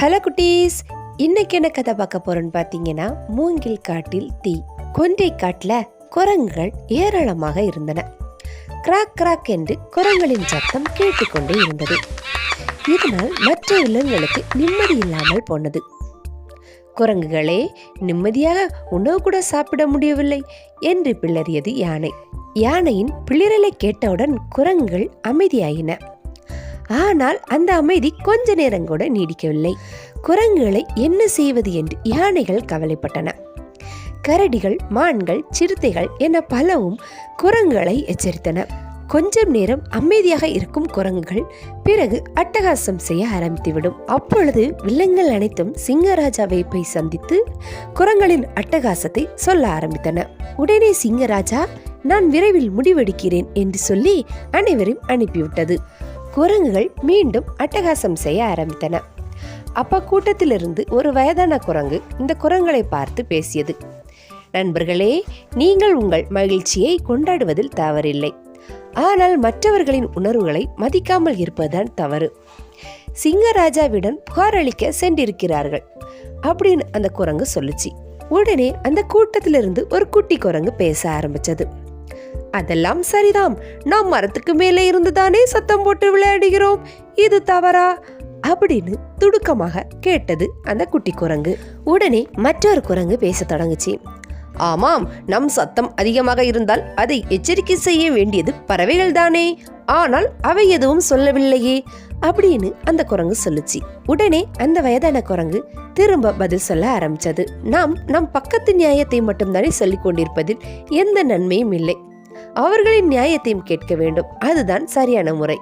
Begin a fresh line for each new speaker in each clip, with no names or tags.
Hello குட்டீஸ் இன்னைக்கு என்ன கதை பார்க்க போறோம்னு பார்த்தீங்கன்னா மூங்கில் காட்டில் தீ. கொன்றை காட்டில் குரங்குகள் ஏராளமாக இருந்தன. கிராக் கிராக் என்று குரங்களின் சத்தம் கேட்டுக்கொண்டே இருந்தது. இதனால் மற்ற விலங்குகளுக்கு நிம்மதி இல்லாமல் போனது. குரங்குகளே நிம்மதியாக உணவு கூட சாப்பிட முடியவில்லை என்று பிளறியது யானை. யானையின் பிளிரலை கேட்டவுடன் குரங்குகள் அமைதியாயின. ஆனால் அந்த அமைதி கொஞ்ச நேரம் கூட நீடிக்கவில்லை. குரங்குகளை என்ன செய்வது என்று யானைகள் கவலைப்பட்டன. கரடிகள் மான்கள் சிறுத்தைகள் என பலவும் குரங்குகளை எச்சரித்தன. கொஞ்சம் நேரம் அமைதியாக இருக்கும் குரங்குகள் பிறகு அட்டகாசம் செய்ய ஆரம்பித்துவிடும். அப்பொழுது விலங்குகள் அனைத்தும் சிங்கராஜாவை போய் சந்தித்து குரங்களின் அட்டகாசத்தை சொல்ல ஆரம்பித்தன. உடனே சிங்கராஜா நான் விரைவில் முடிவெடுக்கிறேன் என்று சொல்லி அனைவரையும் அனுப்பிவிட்டது. குரங்குகள் மீண்டும் அட்டகாசம் செய்ய ஆரம்பித்தன. அப்பா கூட்டத்திலிருந்து ஒரு வயதான குரங்கு இந்த குரங்களை பார்த்து பேசியது. நண்பர்களே நீங்கள் உங்கள் மகிழ்ச்சியை கொண்டாடுவதில் தவறில்லை. ஆனால் மற்றவர்களின் உணர்வுகளை மதிக்காமல் இருப்பதுதான் தவறு. சிங்கராஜாவிடம் புகாரளிக்க சென்றிருக்கிறார்கள். அப்படின்னு அந்த குரங்கு சொல்லுச்சு. உடனே அந்த கூட்டத்திலிருந்து ஒரு குட்டி குரங்கு பேச ஆரம்பிச்சது. அதெல்லாம் சரிதான். நாம் மரத்துக்கு மேலே இருந்துதானே சத்தம் போட்டு விளையாடுகிறோம். இது தவறா? அப்படின்னு துடுக்கமாக கேட்டது அந்த குட்டி குரங்கு. உடனே மற்றொரு குரங்கு பேச தொடங்குச்சு. ஆமாம் நம் சத்தம் அதிகமாக இருந்தால் அதை எச்சரிக்கை செய்ய வேண்டியது பறவைகள் தானே. ஆனால் அவை எதுவும் சொல்லவில்லையே அப்படின்னு அந்த குரங்கு சொல்லுச்சு. உடனே அந்த வயதான குரங்கு திரும்ப பதில் சொல்ல ஆரம்பிச்சது. நாம் நம் பக்கத்து நியாயத்தை மட்டும்தானே சொல்லிக் கொண்டிருப்பதில் எந்த நன்மையும் இல்லை. அவர்களின் நியாயத்தையும் கேட்க வேண்டும். அதுதான் சரியான முறை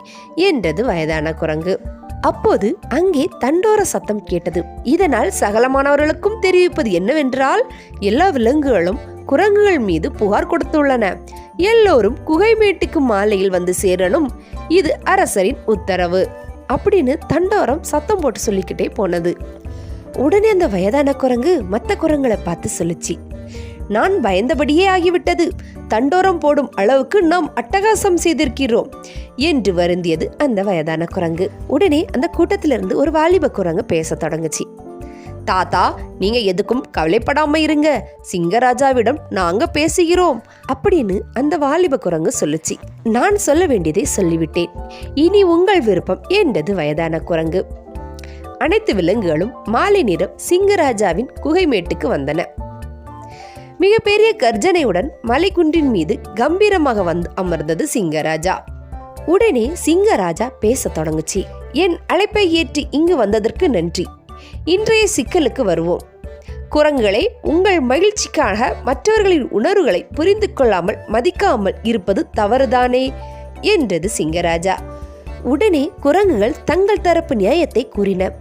என்றது வயதான குரங்கு. அப்போது அங்கே தண்டோர சத்தம் கேட்டது. இதனால் சகலமானவர்களுக்கும் தெரிவிப்பது என்னவென்றால் எல்லா விலங்குகளும் குரங்குகள் மீது புகார் கொடுத்துள்ளன. எல்லோரும் குகைமேட்டுக்கு மாலையில் வந்து சேரணும். இது அரசரின் உத்தரவு அப்படின்னு தண்டோரம் சத்தம் போட்டு சொல்லிக்கிட்டே போனது. உடனே அந்த வயதான குரங்கு மற்ற குரங்களை பார்த்து சொல்லுச்சு. நான் பயந்தபடியே ஆகிவிட்டது. தண்டோரம் போடும் அளவுக்கு நாம் அட்டகாசம் செய்திருக்கிறோம் என்று வருந்தியது அந்த வயதான குரங்கு. உடனே அந்த கூட்டத்திலிருந்து ஒரு வாலிப குரங்கு பேச தொடங்குச்சு. தாத்தா நீங்க எதுக்கும் கவலைப்படாம இருங்க. சிங்கராஜாவிடம் நாங்க பேசுகிறோம் அப்படின்னு அந்த வாலிப குரங்கு சொல்லுச்சு. நான் சொல்ல வேண்டியதை சொல்லிவிட்டேன். இனி உங்கள் விருப்பம் என்றது வயதான குரங்கு. அனைத்து விலங்குகளும் மாலை நேரம் சிங்கராஜாவின் குகைமேட்டுக்கு வந்தன. மிகப்பெரிய கர்ஜனையுடன் மலைக்குன்றின் மீது கம்பீரமாக வந்து அமர்ந்தது சிங்கராஜா. உடனே சிங்கராஜா பேசத் தொடங்குச்சு. என் அழைப்பை ஏற்றி இங்கு வந்ததற்கு நன்றி. இன்றைய சிக்கலுக்கு வருவோம். குரங்குகளை உங்கள் மகிழ்ச்சிக்காக மற்றவர்களின் உணர்வுகளை புரிந்து கொள்ளாமல் மதிக்காமல் இருப்பது தவறுதானே? என்றது சிங்கராஜா. உடனே குரங்குகள் தங்கள் தரப்பு நியாயத்தை கூறின.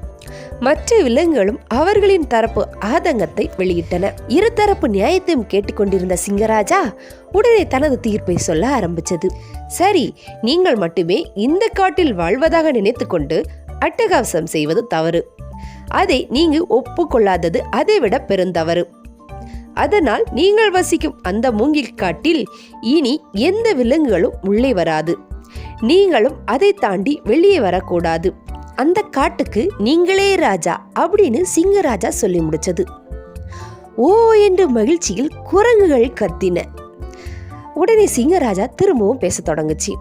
மற்ற விலங்குகளும் அவர்களின் தரப்பு ஆதங்கத்தை வெளியிட்டன. இருதரப்பு நியாயத்தையும் கேட்டுக்கொண்டிருந்த சிங்கராஜா உடனே தனது தீர்ப்பை சொல்ல ஆரம்பிச்சது சரி நீங்கள் மட்டுமே இந்த காட்டில் வாழ்வதாக நினைத்துக்கொண்டு அட்டகாசம் செய்வது தவறு. அதை நீங்க ஒப்புக்கொள்ளாதது அதைவிட பெருந்தவறு. அதனால் நீங்கள் வசிக்கும் அந்த மூங்கில் காட்டில் இனி எந்த விலங்குகளும் உள்ளே வராது. நீங்களும் அதை தாண்டி வெளியே வரக்கூடாது. அந்த காட்டுக்கு நீங்களே ராஜா அப்படின்னு சிங்கராஜா சொல்லி முடிச்சது. ஓ என்று மகிழ்ச்சியில் குரங்குகள் கத்தின. உடனே சிங்கராஜா திரும்பவும் பேசத் தொடங்குச்சு.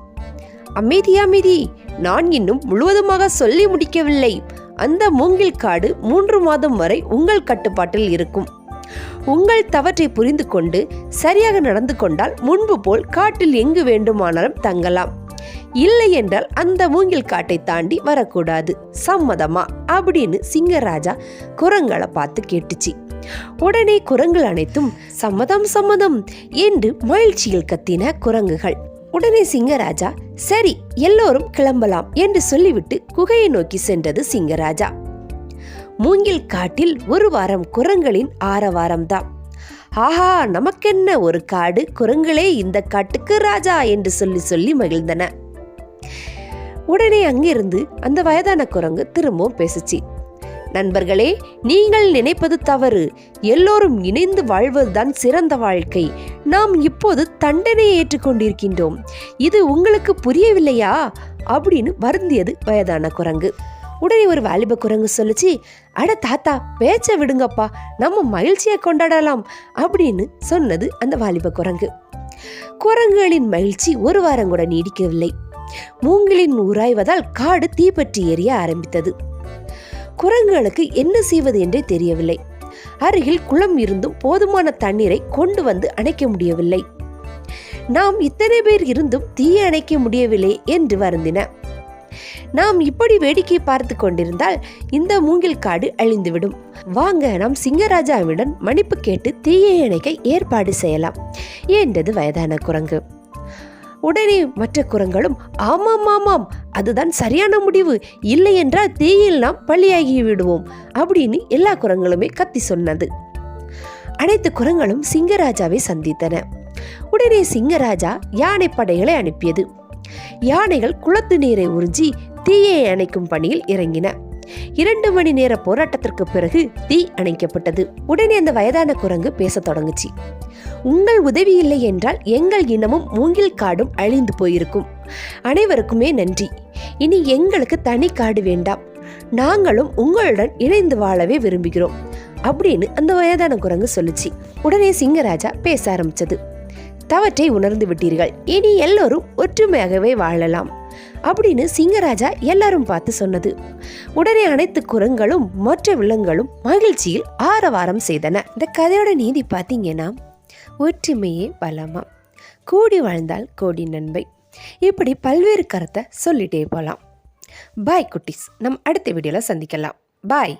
அமைதி அமைதி. நான் இன்னும் முழுவதுமாக சொல்லி முடிக்கவில்லை. அந்த மூங்கில் காடு மூன்று மாதம் வரை உங்கள் கட்டுப்பாட்டில் இருக்கும். உங்கள் தவற்றை புரிந்து கொண்டு சரியாக நடந்து கொண்டால் முன்பு போல் காட்டில் எங்கு வேண்டுமானாலும் தங்கலாம். இல்லை என்றால் அந்த மூங்கில் காட்டை தாண்டி வரக்கூடாது. சம்மதமா? அப்படின்னு சிங்கராஜா குரங்களை பார்த்து கேட்டுச்சு. உடனே குரங்குகள் அனைத்தும் சம்மதம் சம்மதம் என்று மகிழ்ச்சியில் கத்தின குரங்குகள். உடனே சிங்கராஜா சரி எல்லோரும் கிளம்பலாம் என்று சொல்லிவிட்டு குகையை நோக்கி சென்றது சிங்கராஜா. மூங்கில் காட்டில் ஒரு வாரம் குரங்களின் ஆரவாரம்தான். ஆஹா நமக்கென்ன ஒரு காடு? குரங்களே இந்த காட்டுக்கு ராஜா என்று சொல்லி சொல்லி மகிழ்ந்தன. உடனே அங்கிருந்து அந்த வயதான குரங்கு திரும்பவும் பேசுச்சு. நண்பர்களே நீங்கள் நினைப்பது தவறு. எல்லோரும் இணைந்து வாழ்வதுதான் சிறந்த வாழ்க்கை. நாம் இப்போது தண்டனையை ஏற்றுக்கொண்டிருக்கின்றோம். இது உங்களுக்கு புரியவில்லையா? அப்படின்னு வருந்தியது வயதான குரங்கு. உடனே ஒரு வாலிப குரங்கு சொல்லுச்சு அட தாத்தா பேச்ச விடுங்கப்பா. நம்ம மகிழ்ச்சியை கொண்டாடலாம். அப்படின்னு சொன்னது அந்த வாலிப குரங்கு. குரங்குகளின் மகிழ்ச்சி ஒரு வாரம் கூட நீடிக்கவில்லை. மூங்கிலின் உராய்வதால் காடு தீப்பற்றி எரிய ஆரம்பித்தது. குரங்குகளுக்கு என்ன செய்வது என்றே தெரியவில்லை. அருகில் குளம் இருந்தும் போதுமான தண்ணீரை கொண்டு வந்து அணைக்க முடியவில்லை. நாம் இத்தனை பேர் இருந்தும் தீயை அணைக்க முடியவில்லை என்று வருந்தின. நாம் இப்படி வேடிக்கை பார்த்து கொண்டிருந்தால் இந்த மூங்கில் காடு அழிந்துவிடும். வாங்க நாம் சிங்கராஜாவிடம் மன்னிப்பு கேட்டு தீயை அணைக்க ஏற்பாடு செய்யலாம் என்றது வயதான குரங்கு. உடனே மற்ற குரங்களும் ஆமாம் ஆமாம் அதுதான் சரியான முடிவு இல்லை என்றால் தீயில் நாம் பள்ளியாகி விடுவோம் அப்படின்னு எல்லா குரங்களுமே கத்தி சொன்னது. அனைத்து குரங்களும் சிங்கராஜாவை சந்தித்தன. உடனே சிங்கராஜா யானை படைகளை அனுப்பியது. யானைகள் குளத்து நீரை உறிஞ்சி தீயை அணைக்கும் பணியில் இறங்கின. இரண்டு மணி நேர போராட்டத்திற்கு பிறகு தீ அணைக்கப்பட்டது. உடனே அந்த வயதான குரங்கு பேசத் தொடங்குச்சு. உங்கள் உதவி இல்லை என்றால் எங்கள் இனமும் மூங்கில் காடும் அழிந்து போயிருக்கும். அனைவருக்குமே நன்றி. இனி எங்களுக்கு தனி காடு வேண்டாம். நாங்களும் உங்களுடன் இணைந்து வாழவே விரும்புகிறோம். அப்படின்னு அந்த வயதான குரங்கு சொல்லுச்சு. உடனே சிங்கராஜா பேச ஆரம்பிச்சது. தவற்றை உணர்ந்து விட்டீர்கள். இனி எல்லோரும் ஒற்றுமையாகவே வாழலாம். அப்படின்னு சிங்கராஜா எல்லாரும் பார்த்து சொன்னது. உடனே அனைத்து குரங்களும் மற்ற விலங்குகளும் மகிழ்ச்சியில் ஆரவாரம் செய்தன. இந்த கதையோட நீதி பார்த்தீங்கன்னா ஒற்றுமையே பலமா கூடி வாழ்ந்தால் கோடி நன்மை. இப்படி பல்வேறு கருத்தை சொல்லிட்டே போகலாம் பாய் குட்டீஸ். நம்ம அடுத்த வீடியோவில் சந்திக்கலாம். பாய்